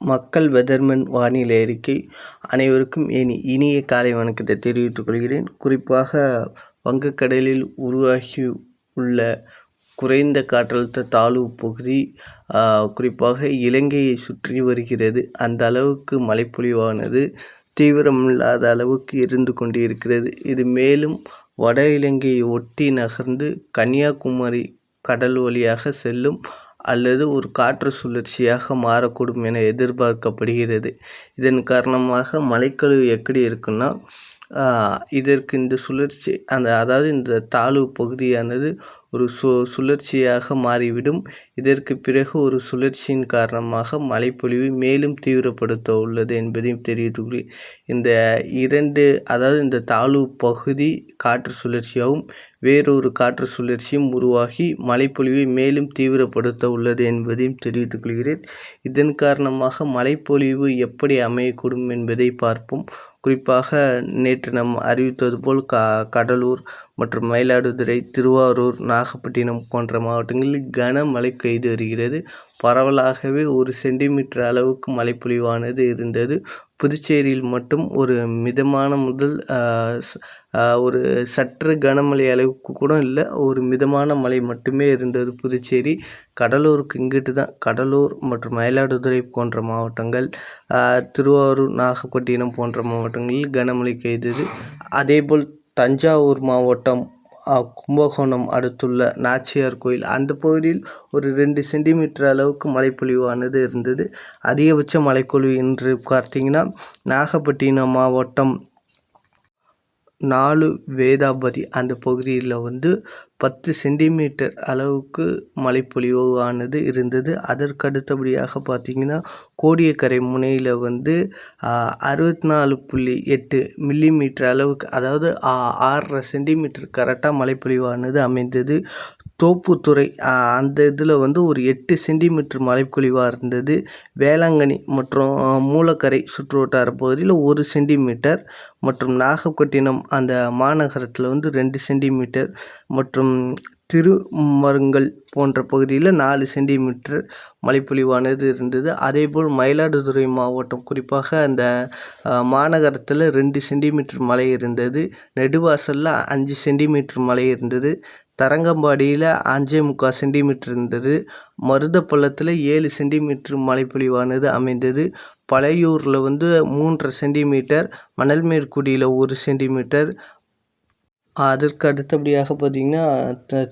மக்கள் வெதர்மேன் வானிலை அறிக்கை அனைவருக்கும் என் இனிய காலை வணக்கத்தை தெரிவித்துக் கொள்கிறேன். குறிப்பாக வங்கக்கடலில் உருவாகி உள்ள குறைந்த காற்றழுத்த தாழ்வு பகுதி குறிப்பாக இலங்கையை சுற்றி வருகிறது. அந்த அளவுக்கு மழைப்பொழிவானது தீவிரமில்லாத அளவுக்கு இருந்து கொண்டு இருக்கிறது இது மேலும் வட இலங்கையை ஒட்டி நகர்ந்து கன்னியாகுமரி கடல் வழியாக செல்லும் அல்லது ஒரு காற்று சுழற்சியாக மாறக்கூடும் என எதிர்பார்க்கப்படுகிறது. இதன் காரணமாக மழைக்கழிவு எப்படி இருக்குன்னா இதற்கு இந்த சுழற்சி அந்த அதாவது இந்த தாழ்வு பகுதியானது ஒரு சு சுழற்சியாக மாறிவிடும். இதற்கு பிறகு ஒரு சுழற்சியின் காரணமாக மழைப்பொழிவு மேலும் தீவிரப்படுத்த உள்ளது என்பதையும் தெரிவித்துள்ளேன் இந்த இரண்டு அதாவது இந்த தாழ்வு பகுதி காற்று சுழற்சியாகவும் வேறொரு காற்று சுழற்சியும் உருவாகி மழைப்பொழிவை மேலும் தீவிரப்படுத்த உள்ளது என்பதையும் தெரிவித்துக் கொள்கிறேன் இதன் காரணமாக மழைப்பொழிவு எப்படி அமையக்கூடும் என்பதை பார்ப்போம். குறிப்பாக நேற்று நாம் அறிவித்தது போல் க கடலூர் மற்றும் மயிலாடுதுறை திருவாரூர் நாகப்பட்டினம் போன்ற மாவட்டங்களில் கனமழை பெய்து வருகிறது. பரவலாகவே ஒரு சென்டிமீட்டர் அளவுக்கு மழைப்பொழிவானது இருந்தது. புதுச்சேரியில் மட்டும் ஒரு மிதமான முதல் ஒரு சற்று கனமழை அளவுக்கு கூட இல்லை. ஒரு மிதமான மழை மட்டுமே இருந்தது புதுச்சேரி. கடலூருக்கு இங்கிட்டு தான். கடலூர் மற்றும் மயிலாடுதுறை போன்ற மாவட்டங்கள் திருவாரூர் நாகப்பட்டினம் போன்ற மாவட்டங்களில் கனமழை பெய்தது. அதேபோல் தஞ்சாவூர் மாவட்டம் கும்பகோணம் அடுத்துள்ள நாச்சியார் கோயில். அந்த பகுதியில் ஒரு ரெண்டு சென்டிமீட்டர் அளவுக்கு மழைப்பொழிவானது இருந்தது. அதிகபட்ச மழைப்பொழிவு என்று பார்த்தீங்கன்னா நாகப்பட்டினம் மாவட்டம் நாலு வேதாபதி அந்த பகுதியில் வந்து பத்து சென்டிமீட்டர் அளவுக்கு மழைப்பொழிவு ஆனது இருந்தது. அதற்கு அடுத்தபடியாக பார்த்திங்கன்னா கோடியக்கரை முனையில் வந்து அறுபத்தி நாலு புள்ளி எட்டு மில்லிமீட்டர் அளவுக்கு அதாவது ஆறரை சென்டிமீட்டர் கரெக்டாக மழைப்பொழிவானது அமைந்தது. தோப்புத்துறை. அந்த இதில் வந்து ஒரு எட்டு சென்டிமீட்டர் மழைப்பொழிவாக இருந்தது. வேளாங்கண்ணி மற்றும் மூலக்கரை சுற்றுவட்டார பகுதியில் ஒரு சென்டிமீட்டர் மற்றும் நாகப்பட்டினம் அந்த மாநகரத்தில் வந்து ரெண்டு சென்டிமீட்டர் மற்றும் திருமருங்கல் போன்ற பகுதியில் நாலு சென்டிமீட்டர் மழைப்பொழிவானது இருந்தது. அதேபோல் மயிலாடுதுறை மாவட்டம் குறிப்பாக அந்த மாநகரத்தில் ரெண்டு சென்டிமீட்டர் மழை இருந்தது. நெடுவாசலில் அஞ்சு சென்டிமீட்டர் மழை இருந்தது. தரங்கம்பாடியில் அஞ்சே முக்கால் சென்டிமீட்டர் இருந்தது. மருதப்பள்ளத்தில் ஏழு சென்டிமீட்டர் மழைப்பொழிவானது அமைந்தது. பழையூரில் வந்து மூன்றரை சென்டிமீட்டர் மணல்மேற்குடியில் ஒரு சென்டிமீட்டர். அதற்கு அடுத்தபடியாக பார்த்திங்கன்னா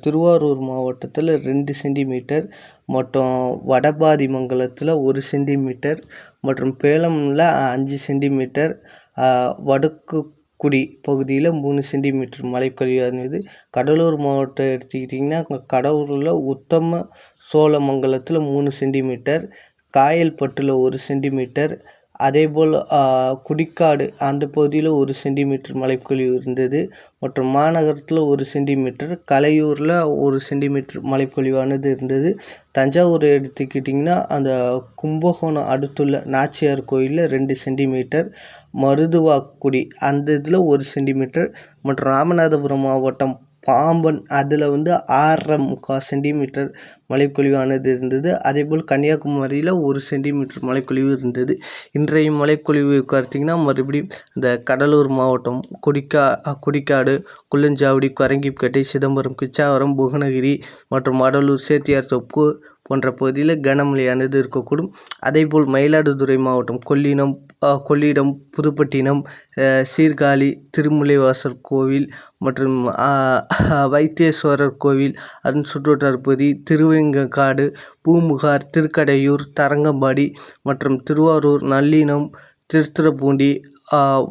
திருவாரூர் மாவட்டத்தில் ரெண்டு சென்டிமீட்டர் மற்றும் வடபாதிமங்கலத்தில் ஒரு சென்டிமீட்டர் மற்றும் பேலமில் அஞ்சு சென்டிமீட்டர் வடக்கு குடி பகுதியில் மூணு சென்டிமீட்டர் மழைப்பொழிவானது கடலூர் மாவட்டம் எடுத்துக்கிட்டிங்கன்னா கடலூரில் உத்தம சோழமங்கலத்தில் மூணு சென்டிமீட்டர் காயல்பட்டில் ஒரு சென்டிமீட்டர் அதேபோல் குடிக்காடு அந்த பகுதியில் ஒரு சென்டிமீட்டர் மழைப்பொழிவு இருந்தது. மற்றும் மாநகரத்தில் ஒரு சென்டிமீட்டர் கலையூரில் ஒரு சென்டிமீட்டர் மழைப்பொழிவானது இருந்தது. தஞ்சாவூர் எடுத்துக்கிட்டிங்கன்னா அந்த கும்பகோணம் அடுத்துள்ள நாச்சியார் கோயிலில் ரெண்டு சென்டிமீட்டர் மருதுவாக்குடி. அந்த இதில் ஒரு சென்டிமீட்டர். மற்றும் ராமநாதபுரம் மாவட்டம் பாம்பன். அதில் வந்து ஆறரை முக்கால் சென்டிமீட்டர் மழைப்பொழிவானது இருந்தது. அதேபோல் கன்னியாகுமரியில் ஒரு சென்டிமீட்டர் மழைப்பொழிவு இருந்தது. இன்றைய மழைப்பொழிவு பார்த்தீங்கன்னா மறுபடியும் இந்த கடலூர் மாவட்டம் கொடிக்கா கொடிக்காடு குள்ளஞ்சாவடி பரங்கிப்பேட்டை சிதம்பரம் பிச்சாவரம் புவனகிரி மற்றும் வடலூர் சேத்தியார் தொப்பு போன்ற பகுதியில் கனமழையானது இருக்கக்கூடும். அதேபோல் மயிலாடுதுறை மாவட்டம் கொல்லினம் கொள்ளிடம் புதுப்பட்டினம் சீர்காழி திருமுலைவாசர் கோவில் மற்றும் வைத்தீஸ்வரர் கோவில் அதன் சுற்றுவட்டார பகுதி திருவேங்கக்காடு பூம்புகார் திருக்கடையூர் தரங்கம்பாடி மற்றும் திருவாரூர் நல்லினம் திருத்துறைப்பூண்டி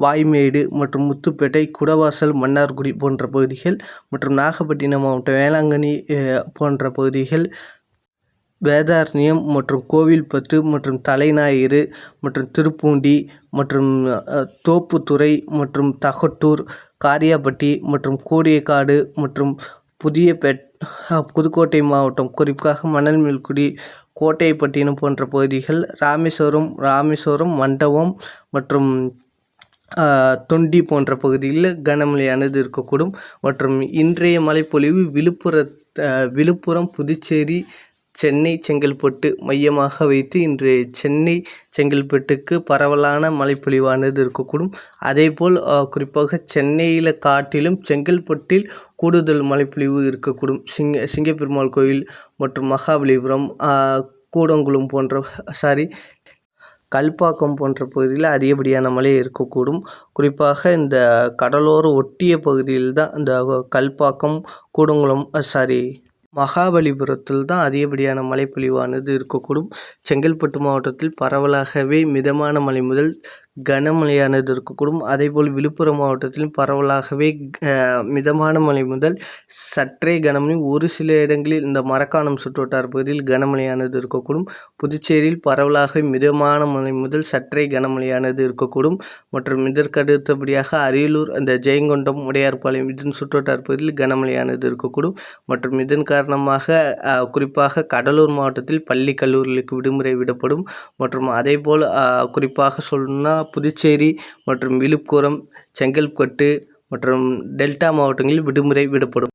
வாய்மேடு மற்றும் முத்துப்பேட்டை குடவாசல் மன்னார்குடி போன்ற பகுதிகள் மற்றும் நாகப்பட்டினம் மாவட்டம் வேளாங்கண்ணி போன்ற பகுதிகள் வேதாரண்யம் மற்றும் கோவில்பத்து மற்றும் தலைஞாயிறு மற்றும் திருப்பூண்டி மற்றும் தோப்புத்துறை மற்றும் தகட்டூர் காரியாபட்டி மற்றும் கோடியக்காடு மற்றும் புதியபேட் புதுக்கோட்டை மாவட்டம் குறிப்பாக மணல்மேல்குடி கோட்டைப்பட்டினம் போன்ற பகுதிகள் ராமேஸ்வரம் ராமேஸ்வரம் மண்டபம் மற்றும் தொண்டி போன்ற பகுதிகளில் கனமழையானது இருக்கக்கூடும். மற்றும் இன்றைய மழைப்பொழிவு விழுப்புர விழுப்புரம் புதுச்சேரி சென்னை செங்கல்பட்டு மையமாக வைத்து இன்று சென்னை செங்கல்பட்டுக்கு பரவலான மழைப்பொழிவானது இருக்கக்கூடும். அதேபோல் குறிப்பாக சென்னையில் காட்டிலும் செங்கல்பட்டில் கூடுதல் மழைப்பொழிவு இருக்கக்கூடும். சிங்க சிங்கப்பெருமாள் கோயில் மற்றும் மகாபலிபுரம் கூடங்குளம் போன்ற சாரி கல்பாக்கம் போன்ற பகுதியில் அதிகப்படியான மழை இருக்கக்கூடும். குறிப்பாக இந்த கடலோர ஒட்டிய பகுதியில் தான் இந்த கல்பாக்கம் கூடங்குளம் சாரி மகாபலிபுரத்தில் தான் அதிகப்படியான மழைப்பொழிவானது இருக்கக்கூடும். செங்கல்பட்டு மாவட்டத்தில் பரவலாகவே மிதமான மழை முதல் கனமழையானது இருக்கக்கூடும் அதேபோல் விழுப்புரம் மாவட்டத்திலும் பரவலாகவே மிதமான மழை முதல் சற்றே கனமழை. ஒரு சில இடங்களில் இந்த மரக்காணம் சுற்றுவட்டார பகுதியில் கனமழையானது இருக்கக்கூடும் புதுச்சேரியில் பரவலாக மிதமான மழை முதல் சற்றே கனமழையானது இருக்கக்கூடும் மற்றும் இதற்கு அடுத்தபடியாக அரியலூர் அந்த ஜெயங்கொண்டம் உடையார்பாளையம் இதன் சுற்றுவட்டார பகுதியில் கனமழையானது இருக்கக்கூடும் மற்றும் இதன் காரணமாக குறிப்பாக கடலூர் மாவட்டத்தில் பள்ளி கல்லூரிகளுக்கு விடுமுறை விடப்படும். மற்றும் அதேபோல் குறிப்பாக சொல்லணும்னா புதுச்சேரி மற்றும் விழுப்புரம் செங்கல்பட்டு மற்றும் டெல்டா மாவட்டங்களில் விடுமுறை விடப்படும்.